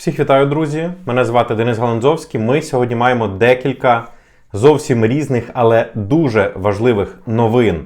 Всіх вітаю, друзі! Мене звати Денис Галанзовський. Ми сьогодні маємо декілька зовсім різних, але дуже важливих новин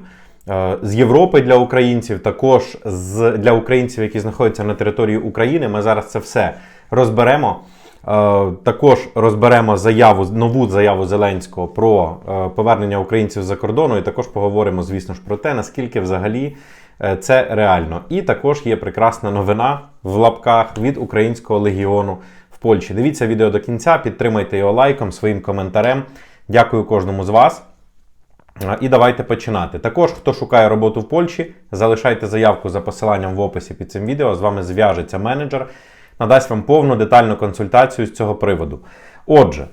е, з Європи для українців, також з, для українців, які знаходяться на території України. Ми зараз це все розберемо. Е, Також розберемо заяву, нову заяву Зеленського про е, повернення українців за кордону, і також поговоримо, звісно ж, про те, наскільки взагалі е, це реально. І також є прекрасна новина в лапках від Українського легіону в Польщі. Дивіться відео до кінця, підтримайте його лайком, своїм коментарем. Дякую кожному з вас. І давайте починати. Також, хто шукає роботу в Польщі, залишайте заявку за посиланням в описі під цим відео. З вами зв'яжеться менеджер, надасть вам повну детальну консультацію з цього приводу. Отже,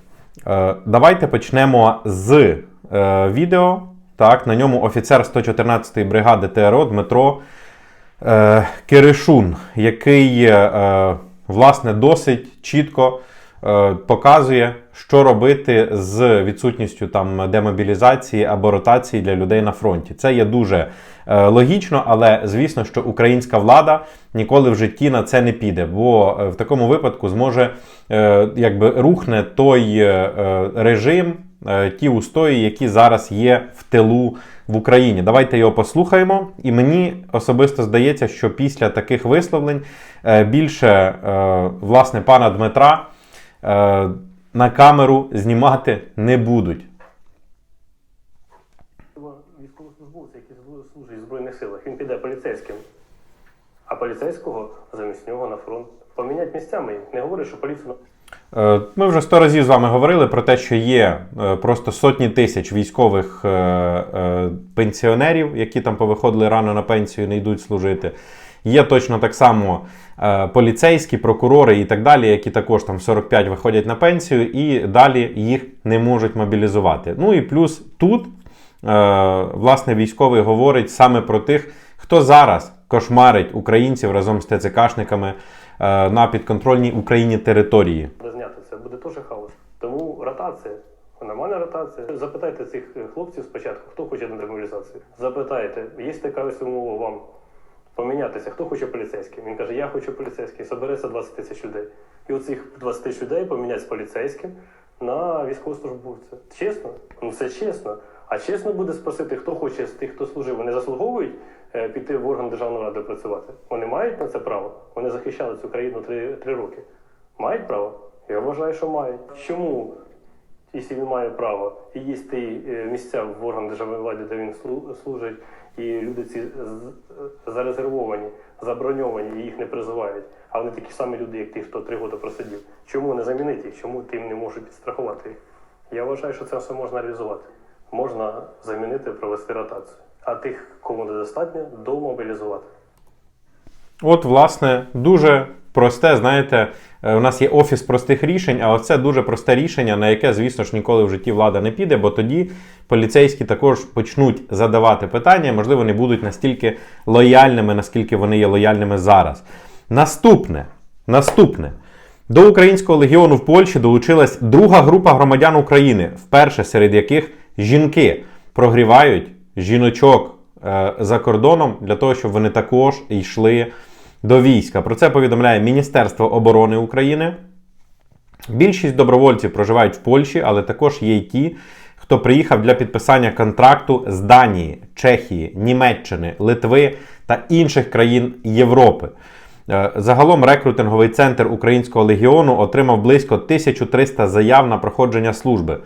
е, давайте почнемо з е, відео. Так, на ньому офіцер 114-ї бригади ТРО Дмитро е, Киришун, який власне досить чітко показує, що робити з відсутністю там демобілізації або ротації для людей на фронті. Це є дуже е, логічно, але звісно, що українська влада ніколи в житті на це не піде, бо е, в такому випадку зможе е, якби рухне той е, е, режим, е, ті устої, які зараз є в тилу в Україні. Давайте його послухаємо. І мені особисто здається, що після таких висловлень е, більше е, власне пана Дмитра е, на камеру знімати не будуть. військовослужбовця, який служить в Збройних силах, він піде поліцейським. А поліцейського замість нього на фронт. Помінять місцями. Не говорю, що поліцію Е, Ми вже сто разів з вами говорили про те, що є е, просто сотні тисяч військових е, е, пенсіонерів, які там повиходили рано на пенсію, не йдуть служити. Є точно так само е, поліцейські, прокурори і так далі, які також там в 45 виходять на пенсію, і далі їх не можуть мобілізувати. Ну і плюс тут, е, власне, військовий говорить саме про тих, хто зараз кошмарить українців разом з ТЦКшниками е, на підконтрольній Україні території. зняти. Це буде теж хаос. Тому ротація. Нормальна ротація. Запитайте цих хлопців спочатку, хто хоче на демобілізацію. Запитайте, є така умова вам помінятися, хто хоче поліцейським. Він каже, я хочу поліцейський, собереться 20 тисяч людей. І оцих 20 тисяч людей помінять з поліцейським на військовослужбовця. Чесно? Ну це чесно. А чесно буде спросити, хто хоче з тих, хто служив, вони заслуговують е, піти в орган державної ради працювати. Вони мають на це право. Вони захищали цю країну три, три роки. Мають право? Я вважаю, що мають. Чому, якщо він має право, ті е, місця в орган державної влади, де він служить, і люди ці зарезервовані, заброньовані, і їх не призивають, а вони такі самі люди, як ті, хто три роки просидів. Чому не замінити їх? Чому тим не можуть підстрахувати їх? Я вважаю, що це все можна реалізувати. Можна замінити, провести ротацію. А тих, кому недостатньо, домобілізувати. От, власне, дуже просте, знаєте, е, у нас є офіс простих рішень, а оце дуже просте рішення, на яке, звісно ж, ніколи в житті влада не піде, бо тоді поліцейські також почнуть задавати питання, можливо, не будуть настільки лояльними, наскільки вони є лояльними зараз. Наступне, наступне. До українського легіону в Польщі долучилась друга група громадян України, вперше серед яких жінки прогрівають жіночок е, за кордоном для того, щоб вони також йшли до війська. Про це повідомляє Міністерство оборони України. Більшість добровольців проживають в Польщі, але також є й ті, хто приїхав для підписання контракту з Данії, Чехії, Німеччини, Литви та інших країн Європи. Е, Загалом рекрутинговий центр Українського легіону отримав близько 1300 заяв на проходження служби.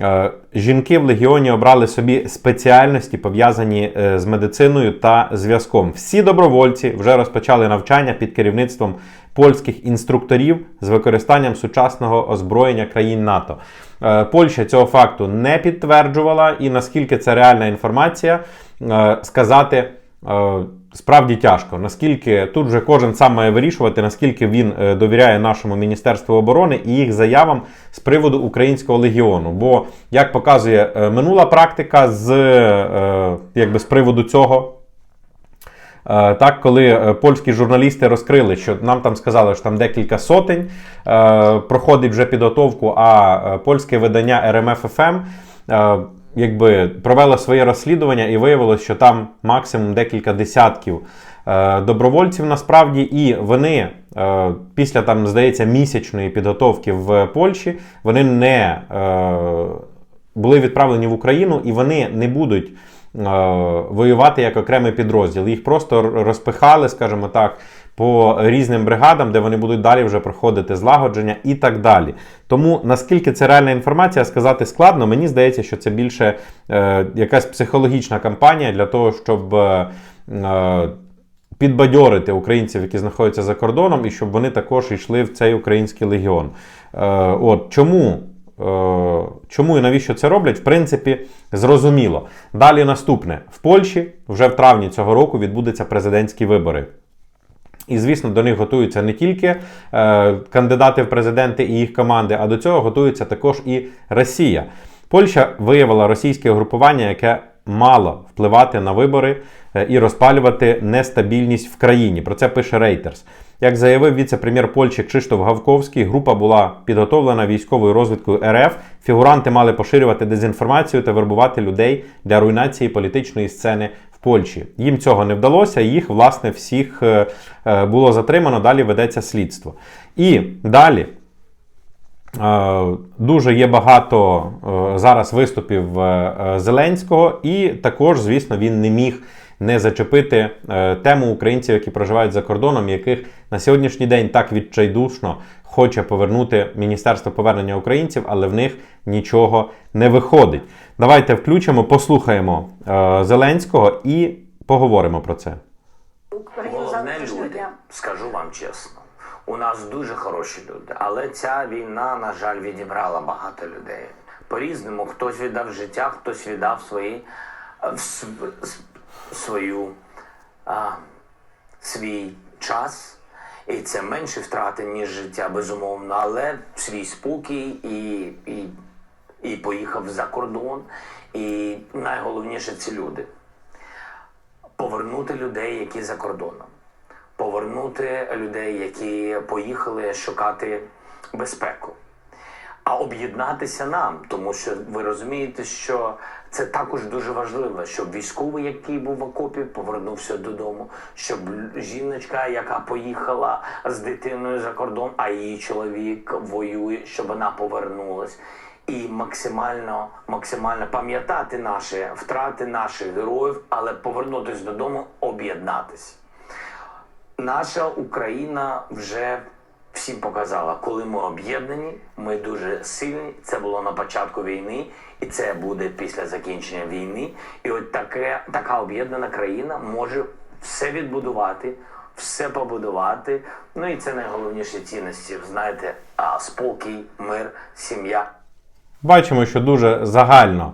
Е, Жінки в легіоні обрали собі спеціальності, пов'язані е, з медициною та зв'язком. Всі добровольці вже розпочали навчання під керівництвом польських інструкторів з використанням сучасного озброєння країн НАТО. Е, Польща цього факту не підтверджувала, і наскільки це реальна інформація, сказати. Справді тяжко, наскільки тут вже кожен сам має вирішувати, наскільки він е, довіряє нашому Міністерству оборони і їх заявам з приводу українського легіону. Бо, як показує е, минула практика з, е, якби, з приводу цього. Так, коли польські журналісти розкрили, що нам там сказали, що там декілька сотень проходить вже підготовку, а польське видання РМФ-ФМ якби провело своє розслідування і виявилось, що там максимум декілька десятків е, добровольців насправді, і вони е, після там, здається, місячної підготовки в Польщі вони не е, були відправлені в Україну і вони не будуть. е, Воювати як окремий підрозділ. Їх просто розпихали, скажімо так, по різним бригадам, де вони будуть далі вже проходити злагодження і так далі. Тому наскільки це реальна інформація, сказати складно. Мені здається, що це більше е, якась психологічна кампанія для того, щоб е, підбадьорити українців, які знаходяться за кордоном, і щоб вони також йшли в цей український легіон. Е, от чому? Е, Чому і навіщо це роблять? В принципі, зрозуміло. Далі наступне: в Польщі вже в травні цього року відбудуться президентські вибори. І, звісно, до них готуються не тільки е, кандидати в президенти і їх команди, а до цього готується також і Росія. Польща виявила російське угрупування, яке мало впливати на вибори е, і розпалювати нестабільність в країні. Про це пише Reuters. Як заявив віце-прем'єр Польщі Кшиштоф Гавковський, група була підготовлена військовою розвідкою РФ. Фігуранти мали поширювати дезінформацію та вербувати людей для руйнації політичної сцени Польщі. Їм цього не вдалося, їх, власне, всіх е, е, було затримано. Далі ведеться слідство. І далі. Е, Дуже є багато е, зараз виступів е, е, Зеленського, і також, звісно, він не міг не зачепити е, тему українців, які проживають за кордоном, яких на сьогоднішній день так відчайдушно хоче повернути Міністерство повернення українців, але в них нічого не виходить. Давайте включимо, послухаємо е, Зеленського і поговоримо про це. Головне люди, скажу вам чесно. У нас дуже хороші люди, але ця війна, на жаль, відібрала багато людей. По-різному хтось віддав життя, хтось віддав свої, е, свою, а, свій час. І це менше втрати, ніж життя, безумовно, але свій спокій і, і, і поїхав за кордон. І найголовніше це люди повернути людей, які за кордоном, повернути людей, які поїхали шукати безпеку, а об'єднатися нам, тому що ви розумієте, що це також дуже важливо, щоб військовий, який був в окопі, повернувся додому, щоб жіночка, яка поїхала з дитиною за кордон, а її чоловік воює, щоб вона повернулась. І максимально, максимально пам'ятати наші втрати наших героїв, але повернутися додому, об'єднатися. Наша Україна вже всім показала, коли ми об'єднані, ми дуже сильні. Це було на початку війни, і це буде після закінчення війни. І от таке, така об'єднана країна може все відбудувати, все побудувати. Ну і це найголовніші цінності. Знаєте, спокій, мир, сім'я. Бачимо, що дуже загально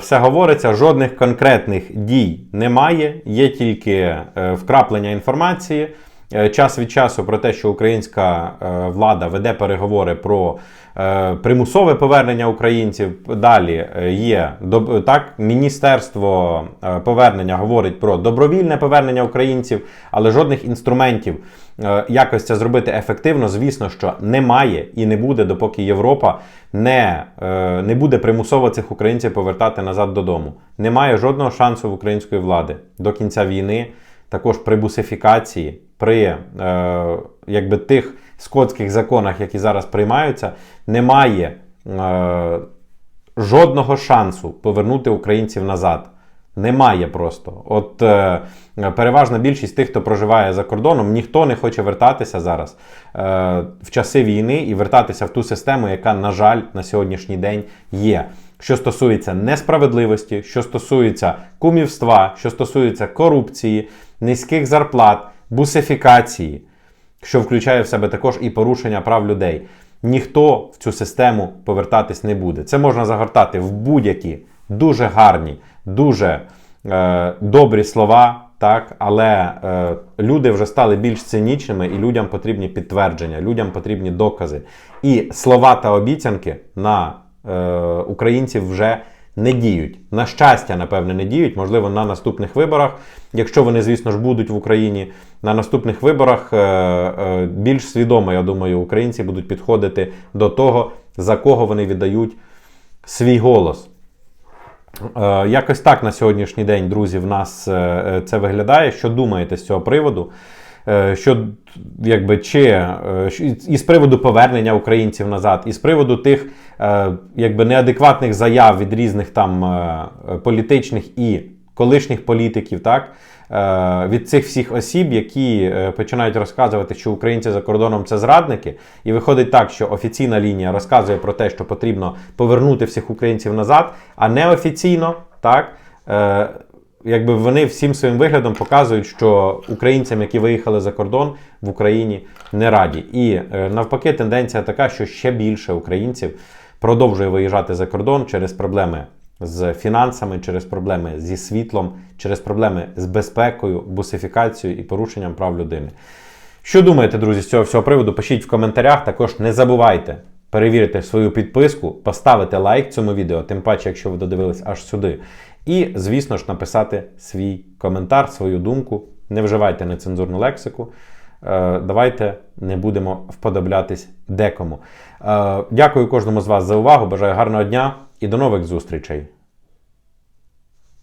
все говориться, жодних конкретних дій немає, є тільки е, вкраплення інформації. Е, Час від часу про те, що українська е, влада веде переговори про е, примусове повернення українців. Далі є так, Міністерство повернення говорить про добровільне повернення українців, але жодних інструментів якось це зробити ефективно, звісно, що немає і не буде, допоки Європа не, не буде примусово цих українців повертати назад додому. Немає жодного шансу в української влади до кінця війни, також при бусифікації, при е, якби тих скотських законах, які зараз приймаються, немає е, жодного шансу повернути українців назад. Немає просто. От е, переважна більшість тих, хто проживає за кордоном, ніхто не хоче вертатися зараз е, в часи війни і вертатися в ту систему, яка, на жаль, на сьогоднішній день є. Що стосується несправедливості, що стосується кумівства, що стосується корупції, низьких зарплат, бусифікації, що включає в себе також і порушення прав людей. Ніхто в цю систему повертатись не буде. Це можна загортати в будь-які дуже гарні, дуже е, добрі слова, так, але е, люди вже стали більш цинічними, і людям потрібні підтвердження, людям потрібні докази. І слова та обіцянки на е, українців вже не діють. На щастя, напевне, не діють. Можливо, на наступних виборах, якщо вони, звісно ж, будуть в Україні, на наступних виборах е, е, більш свідомо, я думаю, українці будуть підходити до того, за кого вони віддають свій голос. Е, Якось так на сьогоднішній день, друзі, в нас це виглядає. Що думаєте з цього приводу? Е, Що якби чи е, що- і з приводу повернення українців назад, і з приводу тих е, якби неадекватних заяв від різних там політичних і колишніх політиків, так від цих всіх осіб, які починають розказувати, що українці за кордоном це зрадники, і виходить так, що офіційна лінія розказує про те, що потрібно повернути всіх українців назад, а неофіційно так. Якби вони всім своїм виглядом показують, що українцям, які виїхали за кордон в Україні, не раді. І е, навпаки, тенденція така, що ще більше українців продовжує виїжджати за кордон через проблеми з фінансами, через проблеми зі світлом, через проблеми з безпекою, бусифікацією і порушенням прав людини. Що думаєте, друзі, з цього всього приводу? Пишіть в коментарях. Також не забувайте перевірити свою підписку, поставити лайк цьому відео, тим паче, якщо ви додивились аж сюди. І, звісно ж, написати свій коментар, свою думку. Не вживайте нецензурну лексику. Е, Давайте не будемо вподоблятись декому. Е, Дякую кожному з вас за увагу. Бажаю гарного дня і до нових зустрічей.